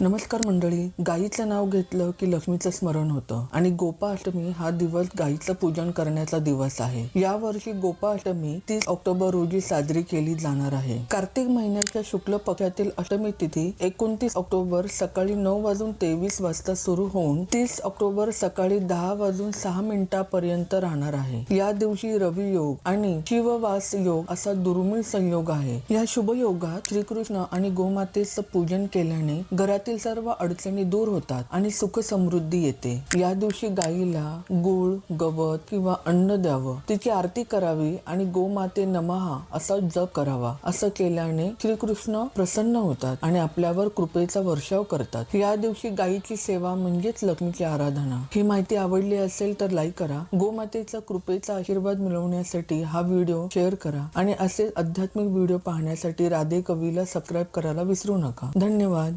नमस्कार मंडळी गाईचं नाव घेतलं की लक्ष्मीचं स्मरण होतं. आणि गोपाष्टमी हा दिवस गाईचं पूजन करण्याचा दिवस आहे. या वर्षी गोपाष्टमी तीस ऑक्टोबर रोजी साजरी केली जाणार आहे. कार्तिक महिन्याच्या शुक्ल पक्षातील अष्टमी तिथी एकोणतीस ऑक्टोबर सकाळी नऊ वाजून तेवीस वाजता सुरू होऊन तीस ऑक्टोबर सकाळी दहा वाजून सहा मिनिटापर्यंत राहणार आहे. या दिवशी रवी योग आणि शिववास योग असा दुर्मिळ संयोग आहे. या शुभ योगात श्रीकृष्ण आणि गोमातेचं पूजन केल्याने घरात घरातील सर्व अडचणी दूर होतात आणि सुख समृद्धी येते. या दिवशी गायीला गुळ गवत किंवा अन्न द्यावं. तिची आरती करावी आणि गोमाते नमहा असा जप करावा. असं केल्याने श्रीकृष्ण प्रसन्न होतात आणि आपल्यावर कृपेचा वर्षाव करतात. या दिवशी गायीची सेवा म्हणजेच लक्ष्मीची आराधना. ही माहिती आवडली असेल तर लाईक करा. गोमातेचा कृपेचा आशीर्वाद मिळवण्यासाठी हा व्हिडिओ शेअर करा आणि असे आध्यात्मिक व्हिडिओ पाहण्यासाठी राधे कवीला सबस्क्राईब करायला विसरू नका. धन्यवाद.